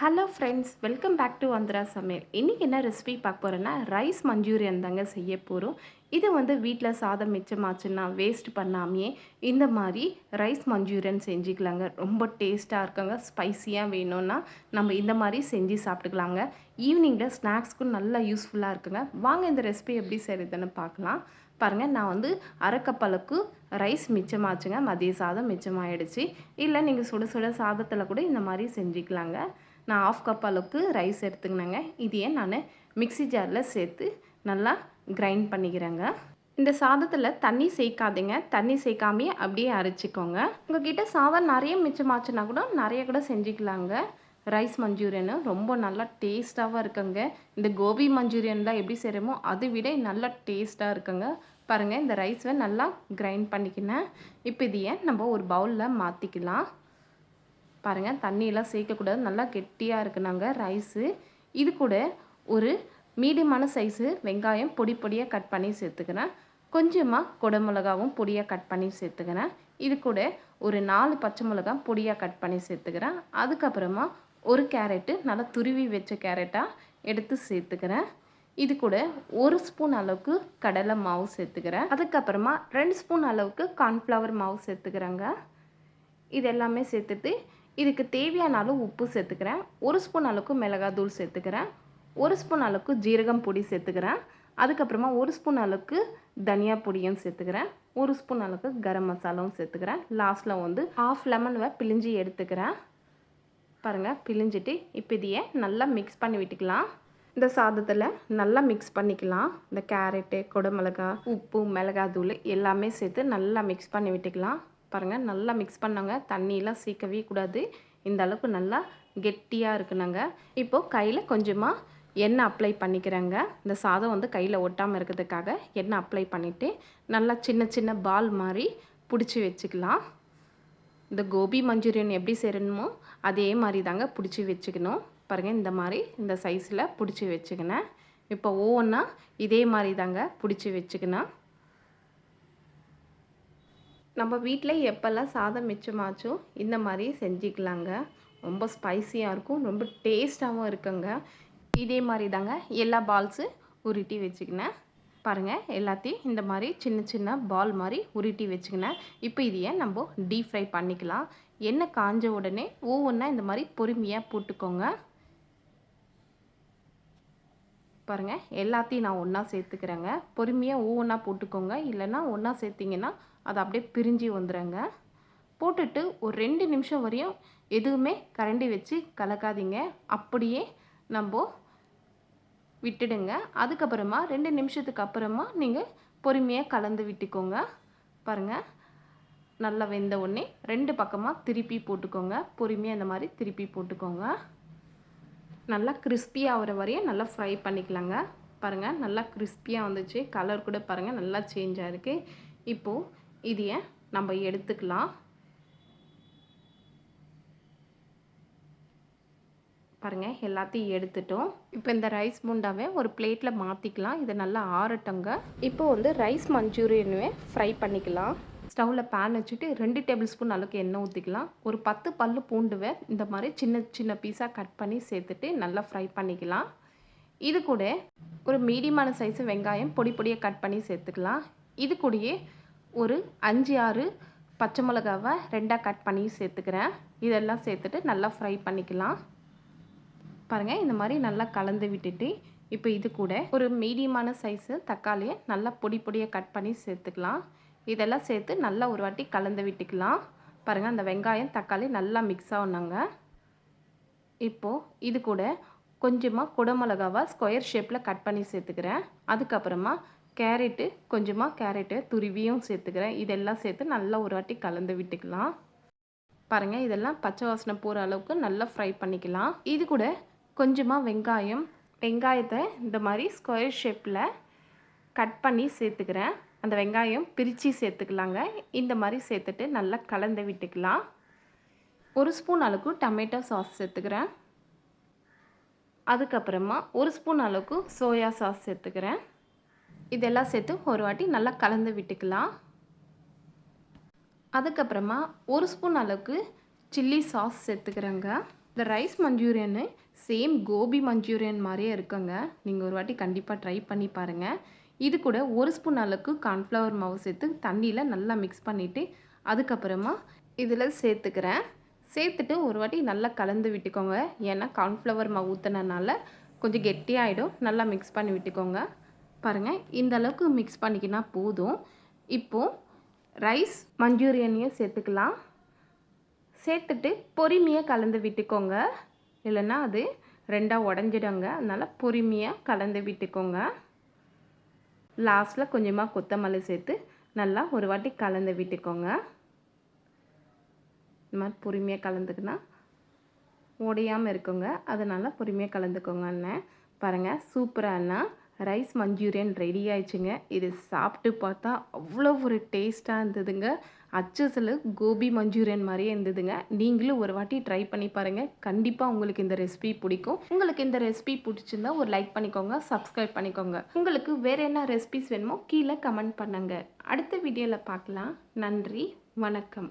Hello friends welcome back to Andhra சமையல் இன்றைக்கி என்ன ரெசிபி பார்க்க போகிறேன்னா ரைஸ் மஞ்சூரியன் தாங்க செய்ய போகிறோம் இது வந்து வீட்டில் சாதம் மிச்சமாச்சுன்னா வேஸ்ட் பண்ணாமையே இந்த மாதிரி ரைஸ் மஞ்சூரியன் செஞ்சுக்கலாங்க. ரொம்ப டேஸ்ட்டாக இருக்குங்க. ஸ்பைசியாக வேணும்னா நம்ம இந்த மாதிரி செஞ்சு சாப்பிட்டுக்கலாங்க. ஈவினிங்கில் ஸ்நாக்ஸ்க்கும் நல்லா யூஸ்ஃபுல்லாக இருக்குங்க. வாங்க இந்த ரெசிபி எப்படி செய்கிறதுன்னு பார்க்கலாம். பாருங்கள் நான் வந்து அரைக்கப்பளவுக்கு ரைஸ் மிச்சமாச்சுங்க. மதிய சாதம் மிச்சமாயிடுச்சு. இல்லை நீங்கள் சுட சுட சாதத்தில் கூட இந்த மாதிரி செஞ்சுக்கலாங்க. நான் ஆஃப் கப் அளவுக்கு ரைஸ் எடுத்துக்கினேங்க. இதையே நான் மிக்சி ஜாரில் சேர்த்து நல்லா கிரைண்ட் பண்ணிக்கிறேங்க. இந்த சாதத்தில் தண்ணி சேர்க்காதீங்க. தண்ணி சேர்க்காமையே அப்படியே அரைச்சிக்கோங்க. உங்ககிட்ட சாதம் நிறைய மிச்சமாச்சுன்னா கூட நிறைய கூட செஞ்சுக்கலாங்க. ரைஸ் மஞ்சூரியனு ரொம்ப நல்லா டேஸ்ட்டாகவும் இருக்குங்க. இந்த கோபி மஞ்சூரியன்லாம் எப்படி செய்கிறோமோ அதை விட நல்லா டேஸ்ட்டாக இருக்குங்க. பாருங்கள் இந்த ரைஸை நல்லா கிரைண்ட் பண்ணிக்கினேன். இப்போ இதையே நம்ம ஒரு பவுலில் மாற்றிக்கலாம் பாருங்கள் தண்ணியெல்லாம் சேர்க்கக்கூடாது. நல்லா கெட்டியாக இருக்குனாங்க ரைஸு. இது கூட ஒரு மீடியமான சைஸு வெங்காயம் பொடி பொடியாக கட் பண்ணி சேர்த்துக்கிறேன். கொஞ்சமாக குடமிளகாவும் பொடியாக கட் பண்ணி சேர்த்துக்கிறேன். இது கூட ஒரு நாலு பச்சை மிளகாய் பொடியாக கட் பண்ணி சேர்த்துக்கிறேன். அதுக்கப்புறமா ஒரு கேரட்டு நல்லா துருவி வச்ச கேரட்டாக எடுத்து சேர்த்துக்கிறேன். இது கூட ஒரு ஸ்பூன் அளவுக்கு கடலை மாவு சேர்த்துக்கிறேன். அதுக்கப்புறமா ரெண்டு ஸ்பூன் அளவுக்கு கார்ன்ஃப்ளவர் மாவு சேர்த்துக்கிறேங்க. இது எல்லாமே சேர்த்துட்டு இதுக்கு தேவையான அளவு உப்பு சேர்த்துக்கிறேன். ஒரு ஸ்பூன் அளவுக்கு மிளகாய் தூள் சேர்த்துக்கிறேன். ஒரு ஸ்பூன் அளவுக்கு ஜீரகம் பொடி சேர்த்துக்கிறேன். அதுக்கப்புறமா ஒரு ஸ்பூன் அளவுக்கு தனியா பொடியும் சேர்த்துக்கிறேன். ஒரு ஸ்பூன் அளவுக்கு கரம் மசாலாவும் சேர்த்துக்கிறேன். லாஸ்ட்டில் வந்து ஆஃப் லெமனை பிழிஞ்சி எடுத்துக்கிறேன். பாருங்கள் பிழிஞ்சிட்டு இப்போ இதையே நல்லா மிக்ஸ் பண்ணி விட்டுக்கலாம். இந்த சாதத்தில் நல்லா மிக்ஸ் பண்ணிக்கலாம். இந்த கேரட்டு குடமிளகா உப்பு மிளகாய் தூள் எல்லாமே சேர்த்து நல்லா மிக்ஸ் பண்ணி விட்டுக்கலாம். பாருங்கள் நல்லா மிக்ஸ் பண்ணாங்க. தண்ணியெலாம் சீக்கவே கூடாது. இந்த அளவுக்கு நல்லா கெட்டியாக இருக்குனாங்க இப்போது கையில் கொஞ்சமாக எண்ணெய் அப்ளை பண்ணிக்கிறேங்க. இந்த சாதம் வந்து கையில் ஒட்டாமல் இருக்கிறதுக்காக எண்ணெய் அப்ளை பண்ணிவிட்டு நல்லா சின்ன சின்ன பால் மாதிரி பிடிச்சி வச்சுக்கலாம். இந்த கோபி மஞ்சூரியன் எப்படி செய்யணுமோ அதே மாதிரி தாங்க பிடிச்சி வச்சுக்கணும். பாருங்கள் இந்த மாதிரி இந்த சைஸில் பிடிச்சி வச்சுக்கினேன். இப்போ ஒவ்வொன்றா இதே மாதிரி தாங்க பிடிச்சி வச்சுக்கினேன் நம்ம வீட்டில் எப்போல்லாம் சாதம் மிச்சமாச்சோ இந்த மாதிரி செஞ்சுக்கலாங்க. ரொம்ப ஸ்பைஸியாக இருக்கும் ரொம்ப டேஸ்ட்டாகவும் இருக்குங்க. இதே மாதிரி தாங்க எல்லா பால்ஸு உருட்டி வச்சுக்கினேன். பாருங்கள் எல்லாத்தையும் இந்த மாதிரி சின்ன சின்ன பால் மாதிரி உருட்டி வச்சுக்கினேன். இப்போ இதையே நம்ம டீப் ஃப்ரை பண்ணிக்கலாம். எண்ணெய் காஞ்ச உடனே ஒவ்வொன்றா இந்த மாதிரி பொறுமையாக போட்டுக்கோங்க. பாருங்கள் எல்லாத்தையும் நான் ஒன்றா சேர்த்துக்கிறேங்க. பொறுமையாக ஒவ்வொன்றா போட்டுக்கோங்க. இல்லைன்னா ஒன்றா சேர்த்திங்கன்னா அது அப்படியே பிரிஞ்சு வந்துடுங்க போட்டுட்டு ஒரு ரெண்டு நிமிஷம் வரையும் எதுவுமே கரண்டி வச்சு கலக்காதீங்க. அப்படியே நம்ம விட்டுடுங்க. அதுக்கப்புறமா ரெண்டு நிமிஷத்துக்கு அப்புறமா நீங்கள் பொறுமையாக கலந்து விட்டுக்கோங்க. பாருங்கள் நல்லா வெந்த உடனே ரெண்டு பக்கமாக திருப்பி போட்டுக்கோங்க. பொறுமையாக இந்த மாதிரி திருப்பி போட்டுக்கோங்க. நல்லா கிறிஸ்பி ஆகிற வரையும் நல்லா ஃப்ரை பண்ணிக்கலாங்க. பாருங்கள் நல்லா கிறிஸ்பியாக வந்துச்சு. கலர் கூட பாருங்கள் நல்லா சேஞ்ச் ஆகிருக்கு இப்போது இதைய நம்ம எடுத்துக்கலாம். பாருங்கள் எல்லாத்தையும் எடுத்துட்டோம். இப்போ இந்த ரைஸ் முண்டாவே ஒரு பிளேட்டில் மாற்றிக்கலாம் இதை நல்லா ஆறட்டங்க. இப்போ வந்து ரைஸ் மஞ்சூரியனுவே ஃப்ரை பண்ணிக்கலாம். ஸ்டவ்வில் பேன் வச்சுட்டு ரெண்டு டேபிள் ஸ்பூன் அளவுக்கு எண்ணெய் ஊற்றிக்கலாம் ஒரு பத்து பல்லு பூண்டுவை இந்த மாதிரி சின்ன சின்ன பீஸாக கட் பண்ணி சேர்த்துட்டு நல்லா ஃப்ரை பண்ணிக்கலாம். இது கூட ஒரு மீடியமான சைஸு வெங்காயம் பொடி பொடியாக கட் பண்ணி சேர்த்துக்கலாம். இது கூடயே ஒரு அஞ்சு ஆறு பச்சை மிளகாவை ரெண்டாக கட் பண்ணி சேர்த்துக்கிறேன். இதெல்லாம் சேர்த்துட்டு நல்லா ஃப்ரை பண்ணிக்கலாம். பாருங்கள் இந்த மாதிரி நல்லா கலந்து விட்டுட்டு இப்போ இது கூட ஒரு மீடியமான சைஸு தக்காளியை நல்லா பொடி பொடியாக கட் பண்ணி சேர்த்துக்கலாம். இதெல்லாம் சேர்த்து நல்லா ஒரு வாட்டி கலந்து விட்டுக்கலாம். பாருங்கள் அந்த வெங்காயம் தக்காளி நல்லா மிக்ஸ் ஆகுனாங்க. இப்போது இது கூட கொஞ்சமாக குடமிளகாவை ஸ்கொயர் ஷேப்பில் கட் பண்ணி சேர்த்துக்கிறேன். அதுக்கப்புறமா கேரட்டு கொஞ்சமாக கேரட்டு துருவியும் சேர்த்துக்கிறேன். இதெல்லாம் சேர்த்து நல்லா ஒரு வாட்டி கலந்து விட்டுக்கலாம். பாருங்கள் இதெல்லாம் பச்சை வாசனை போகிற அளவுக்கு நல்லா ஃப்ரை பண்ணிக்கலாம். இது கூட கொஞ்சமாக வெங்காயம் வெங்காயத்தை இந்த மாதிரி ஸ்கொயர் ஷேப்பில் கட் பண்ணி சேர்த்துக்கிறேன். அந்த வெங்காயம் பிரித்து சேர்த்துக்கலாங்க. இந்த மாதிரி சேர்த்துட்டு நல்லா கலந்து விட்டுக்கலாம். ஒரு ஸ்பூன் அளவுக்கு டமேட்டோ சாஸ் சேர்த்துக்கிறேன். அதுக்கப்புறமா ஒரு ஸ்பூன் அளவுக்கு சோயா சாஸ் சேர்த்துக்கிறேன். இதெல்லாம் சேர்த்து ஒரு வாட்டி நல்லா கலந்து விட்டுக்கலாம். அதுக்கப்புறமா ஒரு ஸ்பூன் அளவுக்கு சில்லி சாஸ் சேர்த்துக்கிறேங்க. இந்த ரைஸ் மஞ்சூரியனு சேம் கோபி மஞ்சூரியன் மாதிரியே இருக்குங்க. நீங்கள் ஒரு வாட்டி கண்டிப்பாக ட்ரை பண்ணி பாருங்கள் இது கூட ஒரு ஸ்பூன் அளவுக்கு கார்ன்ஃப்ளவர் மாவு சேர்த்து தண்ணியில் நல்லா மிக்ஸ் பண்ணிவிட்டு அதுக்கப்புறமா இதில் சேர்த்துக்கிறேன். சேர்த்துட்டு ஒரு வாட்டி நல்லா கலந்து விட்டுக்கோங்க. ஏன்னா கார்ன்ஃப்ளவர் மாவு ஊற்றினனால கொஞ்சம் கெட்டியாகிடும் நல்லா மிக்ஸ் பண்ணி விட்டுக்கோங்க. பாருங்கள் இந்த அளவுக்கு மிக்ஸ் பண்ணிக்கினா போதும். இப்போது ரைஸ் மஞ்சூரியனையும் சேர்த்துக்கலாம். சேர்த்துட்டு பொறுமையாக கலந்து விட்டுக்கோங்க. இல்லைன்னா அது ரெண்டாக உடஞ்சிடுங்க. அதனால் பொறுமையாக கலந்து விட்டுக்கோங்க. லாஸ்ட்டில் கொஞ்சமாக கொத்தமல்லி சேர்த்து நல்லா ஒரு வாட்டி கலந்து விட்டுக்கோங்க. இந்த மாதிரி பொறுமையாக கலந்துக்கினா உடையாமல் இருக்குங்க. அதனால் பொறுமையாக கலந்துக்கோங்க அண்ணன் பாருங்கள் அண்ணா. ரைஸ் மஞ்சூரியன் ரெடி ஆயிடுச்சுங்க. இது சாப்பிட்டு பார்த்தா அவ்வளோ ஒரு டேஸ்ட்டாக இருந்ததுங்க. அச்சசில் கோபி மஞ்சூரியன் மாதிரியே இருந்ததுங்க. நீங்களும் ஒரு வாட்டி ட்ரை பண்ணி பாருங்கள் கண்டிப்பாக உங்களுக்கு இந்த ரெசிபி பிடிக்கும். உங்களுக்கு இந்த ரெசிபி பிடிச்சிருந்தா ஒரு லைக் பண்ணிக்கோங்க சப்ஸ்கிரைப் பண்ணிக்கோங்க. உங்களுக்கு வேறு என்ன ரெசிபிஸ் வேணுமோ கீழே கமெண்ட் பண்ணுங்கள் அடுத்த வீடியோவில் பார்க்கலாம். நன்றி வணக்கம்.